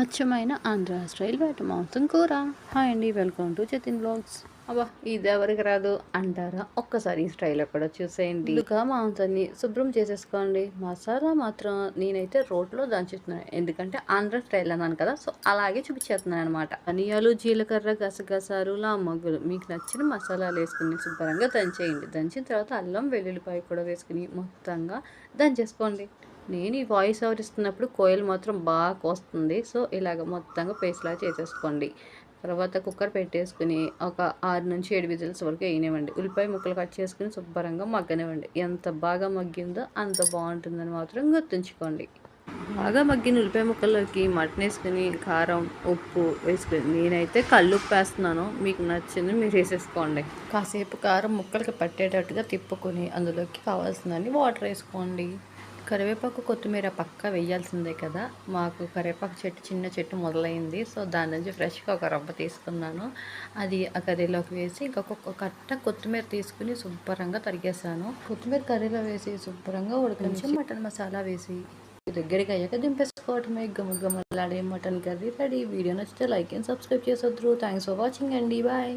అచ్చమైన ఆంధ్ర స్టైల్ వేట మాంసం కూర. హాయ్ అండి వెల్కమ్ టు జతిన్ బ్లాగ్స్. అబ్బా ఇది ఎవరికి రాదు అంటారా? ఒక్కసారి ఈ స్టైల్ అక్కడ చూసేయండి. ఇంకా మాంసాన్ని శుభ్రం చేసేసుకోండి. మసాలా మాత్రం నేనైతే రోట్లో దంచుతున్నాను ఎందుకంటే ఆంధ్ర స్టైల్ అన్నాను కదా సో అలాగే చూపించేస్తున్నాను అనమాట ధనియాలు జీలకర్ర గసగసాలు లామగ్గులు మీకు నచ్చిన మసాలాలు వేసుకుని శుభ్రంగా దంచేయండి. దంచిన తర్వాత అల్లం వెల్లుల్లిపాయ కూడా వేసుకుని మొత్తంగా దంచేసుకోండి. నేను ఈ వాయిస్ ఓవర్ ఇస్తున్నప్పుడు కోయిల్ మాత్రం బాగా కోస్తుంది. సో ఇలాగ మొత్తంగా పేస్ట్లా చేసేసుకోండి. తర్వాత కుక్కర్ పెట్టేసుకుని ఒక ఆరు నుంచి ఏడు విజిల్స్ వరకు వేయనివ్వండి. ఉల్లిపాయ ముక్కలు కట్ చేసుకుని శుభ్రంగా మగ్గనివ్వండి. ఎంత బాగా మగ్గిందో అంత బాగుంటుందని మాత్రం గుర్తుంచుకోండి. బాగా మగ్గిన ఉల్లిపాయ ముక్కల్లోకి మటన్ వేసుకుని కారం ఉప్పు వేసుకుని నేనైతే కళ్ళు ఉప్పు వేస్తున్నాను. మీకు నచ్చింది మీరు వేసేసుకోండి. కాసేపు కారం ముక్కలకి పట్టేటట్టుగా తిప్పుకొని అందులోకి కావాల్సిందని వాటర్ వేసుకోండి. కరివేపాకు కొత్తిమీర పక్క వేయాల్సిందే కదా. మాకు కరివేపాకు చెట్టు చిన్న చెట్టు మొదలైంది. సో దాని నుంచి ఫ్రెష్గా ఒక రవ్వ తీసుకున్నాను. అది ఆ కర్రీలోకి వేసి ఇంకొక కట్ట కొత్తిమీర తీసుకుని శుభ్రంగా తరిగేసాను కొత్తిమీర కర్రీలో వేసి శుభ్రంగా ఉడికించి మటన్ మసాలా వేసి దగ్గరికి అయ్యాక దింపేసుకోవటమే. గమగమలాడే మటన్ కర్రీ రెడీ. వీడియో నచ్చితే లైక్ అండ్ సబ్స్క్రైబ్ చేసొద్దు. థ్యాంక్స్ ఫర్ వాచింగ్ అండి. బాయ్.